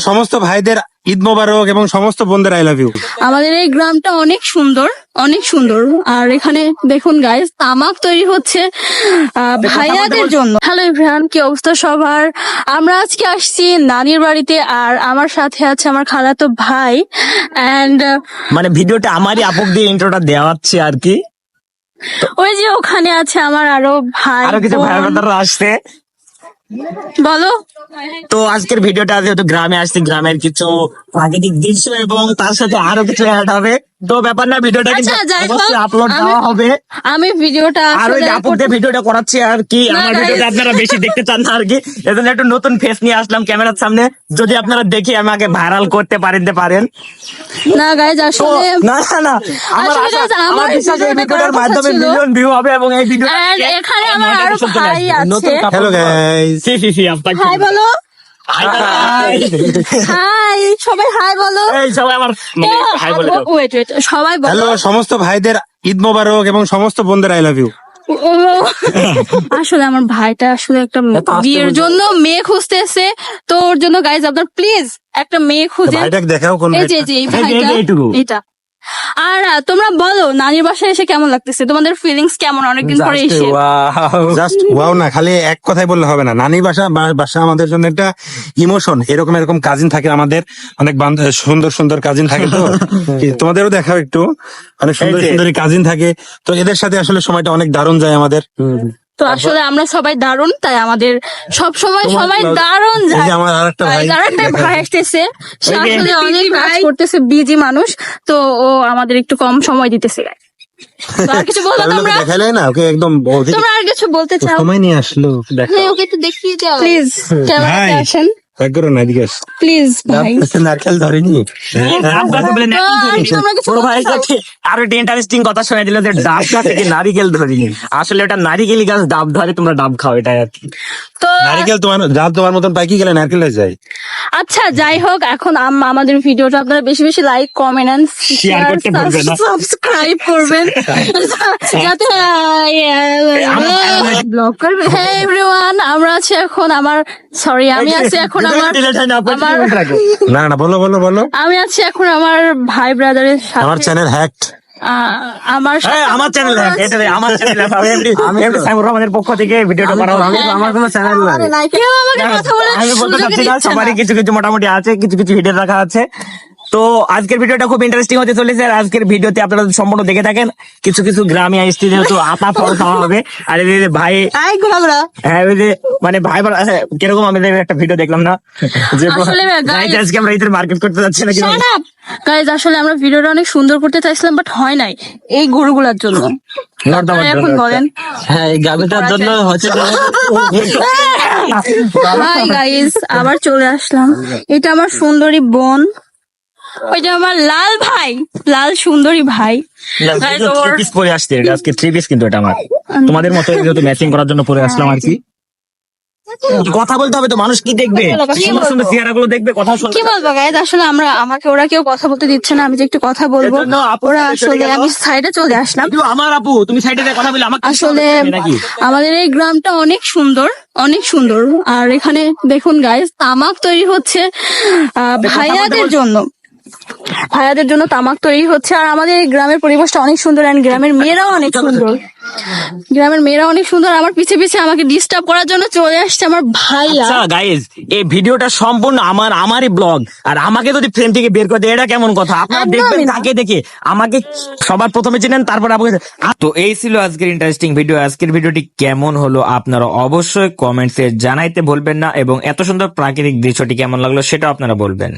সমস্ত ভাইদের ঈদ মোবারক এবং সমস্ত বোনদের আই লাভ ইউ আমাদের এই গ্রামটা অনেক সুন্দর অনেক সুন্দর। আর এখানে দেখুন গাইস তামাক তৈরি হচ্ছে আহ, ভাইয়াদের জন্য। হ্যালো ইভরান কি অবস্থা সবার? আমরা আজকে আসছি নানির বাড়িতে আর আমার সাথে আছে আমার খালাতো ভাই এন্ড মানে ভিডিওটা আমারই আপক দিয়ে ইন্ট্রোটা দেওয়া হচ্ছে আর কি। ওই যে ওখানে আছে আমার আরও ভাই আরও কিছু বোন। ভাই আসছে। বলো। তো আজকের ভিডিওটা যেহেতু গ্রামে আসছি, গ্রামের কিছু প্রাকৃতিক দৃশ্য এবং তার সাথে আরও কিছু অ্যাড হবে। তো ব্যাপার না ভিডিওটা কিন্তু আচ্ছা, অবশ্যই আপলোড দেওয়া হবে। আমি ভিডিওটা আর ওই দিয়ে ভিডিওটা করাচ্ছি আর কি আমার ভিডিওটা আপনারা বেশি দেখতে চান না আর কি। এজন্য একটু নতুন ফেস নিয়ে আসলাম ক্যামেরার সামনে। যদি আপনারা দেখে আমাকে ভাইরাল করতে পারেন পারেন। না গাইজ আসলে না না না আমার আশা- আমার বিশ্বাস এই ভিডিওটা ভিডিওটার মাধ্যমে। মিলিয়ন ভিউ হবে এবং এই ভিডিও এখানে আমার আরও ভাই আছে। হ্যালো গাইস সি সি সি আপনাকে হাই বলো। হাই হাই হাই সবাই হাই বলো। এই সবাই আমার মানে হাই বলে দাও। ওয়েট ওয়েট সবাই বলো। হ্যালো সমস্ত ভাইদের ঈদ মোবারক এবং সমস্ত বোনদের আই লাভ ইউ আসলে আমার ভাইটা আসলে একটা বিয়ের জন্য মেয়ে খুঁজতেছে। তো ওর জন্য গাইজ আপনার প্লিজ একটা মেয়ে খুঁজে ভাইটাকে দেখাও কোন এই যে এই ভাইটা। এটা আর তোমরা বলো নানির বাসায় এসে কেমন লাগতেছে? তোমাদের ফিলিংস কেমন? অনেকদিন পরে এসে। জাস্ট ওয়াও না খালি এক কথাই বললে হবে না। নানি বাসা বাসা আমাদের জন্য একটা ইমোশন এরকম এরকম কাজিন থাকে আমাদের। অনেক সুন্দর সুন্দর কাজিন থাকে তো। তোমাদেরও দেখাও একটু। অনেক সুন্দর। সুন্দর কাজিন থাকে। তো এদের সাথে আসলে সময়টা অনেক দারুণ যায় আমাদের। তো আসলে আমরা সবাই দারুণ তাই আমাদের সব সময় সবাই দারুণ যায়। আমার ভাই আসতেছে সে আসলে অনেক কাজ করতেছে বিজি মানুষ তো ও আমাদের একটু কম সময় দিতেছে আর কিছু বলো তোমরা? দেখালে না ওকে একদম তোমরা আর কিছু বলতে চাও? সময় নিয়ে আসলো দেখ হ্যাঁ ওকে একটু দেখিয়ে দাও। প্লিজ ক্যামেরাতে। আসেন। করো না এদিকে প্লিজ ভাই নারকেল ধরেনি। তোমরা কিছু বড় ভাই কাছে আরও একটা ইন্টারেস্টিং কথা শুনে দিল যে ডাব গাছ থেকে নারিকেল ধরিনি। আসলে ওটা নারিকেল গাছ ডাব ধরে তোমরা ডাব খাও এটা আর কি। তো নারকেল তোমার যা তোমার মতন পাইকি গেলে নারকেল হয়ে যায়। আচ্ছা যাই হোক এখন আমাদের ভিডিওটা আপনারা বেশি বেশি লাইক কমেন্ট এন্ড Share করতে ভুলবেন না। সাবস্ক্রাইব করবেন। যাতে ব্লগ করবে। হ্যাঁ এভরিওয়ান আমরা আছি এখন আমার সরি আমি আছি এখন আমার আমার না না বলো বলো বলো। আমি আছি এখন আমার ভাই ব্রাদারের আমার সাথে। চ্যানেল হ্যাকড আমার হ্যাঁ আমার চ্যানেল এটা আমার চ্যানেল আমি এমনি আমি সাইমুর রহমানের পক্ষ থেকে ভিডিওটা আমার কোনো চ্যানেল নাই। কেউ আমাকে কথা বলার আমি বলতে সুযোগই চাচ্ছি সবারই কিছু কিছু মোটামুটি আছে কিছু কিছু ভিডিও রাখা আছে। তো আজকের ভিডিওটা খুব ইন্টারেস্টিং হতে চলেছে আর আজকের ভিডিওতে আপনারা সম্পূর্ণ দেখে থাকেন কিছু কিছু গ্রামে আসছে যেহেতু আপা ফল খাওয়া হবে। আর এই যে ভাই হ্যাঁ ওই যে মানে ভাই বলা- আচ্ছা, কীরকম আমি একটা ভিডিও দেখলাম না? যে আজকে আমরা ঈদের মার্কেট করতে যাচ্ছি up! Guys, আসলে আমরা ভিডিওটা অনেক সুন্দর করতে চাইছিলাম বাট হয় নাই। এই গরুগুলার জন্য। এখন বলেন। হ্যাঁ এই গাভিটার জন্য হচ্ছে হাই আবার চলে আসলাম। এটা আমার সুন্দরী বোন। ওইটা আমার লাল ভাই লাল সুন্দরী ভাই। থ্রি পিস পরে আসছে এটা আজকে থ্রি পিস কিন্তু এটা আমার। তোমাদের মতো যেহেতু ম্যাচিং করার জন্য পরে আসলাম আর কি। কথা বলতে হবে তো মানুষ কি দেখবে? সুন্দর সুন্দর চেহারা গুলো দেখবে কথা শুনবে। কি বলব গাইজ আসলে আমরা আমাকে ওরা কেউ কথা বলতে দিচ্ছে না আমি যে একটু কথা বলব। ওরা আসলে আমি সাইডে চলে আসলাম। আমার আপু তুমি সাইডে কথা বলে আমাকে আসলে আমাদের এই গ্রামটা অনেক সুন্দর অনেক সুন্দর। আর এখানে দেখুন গাইজ তামাক তৈরি হচ্ছে ভাইয়াদের জন্য। ভাইয়াদের জন্য তামাক তৈরি হচ্ছে। আর আমাদের এই গ্রামের পরিবেশটা অনেক সুন্দর আর গ্রামের মেয়েরাও অনেক সুন্দর। গ্রামের মেয়েরা অনেক সুন্দর। আমার পিছে পিছে আমাকে ডিস্টার্ব করার জন্য চলে আসছে আমার ভাইয়া। আচ্ছা গাইজ এই ভিডিওটা সম্পূর্ণ আমার আমারই ব্লগ আর আমাকে যদি ফ্রেম থেকে বের করে দেয় এটা কেমন কথা? আপনারা দেখবেন। তাকে দেখে আমাকে সবার প্রথমে চিনেন তারপর আপনাকে তো এই ছিল আজকের ইন্টারেস্টিং ভিডিও আজকের ভিডিওটি কেমন হলো আপনারা অবশ্যই কমেন্টসে জানাইতে ভুলবেন না এবং এত সুন্দর প্রাকৃতিক দৃশ্যটি কেমন লাগল সেটা আপনারা বলবেন।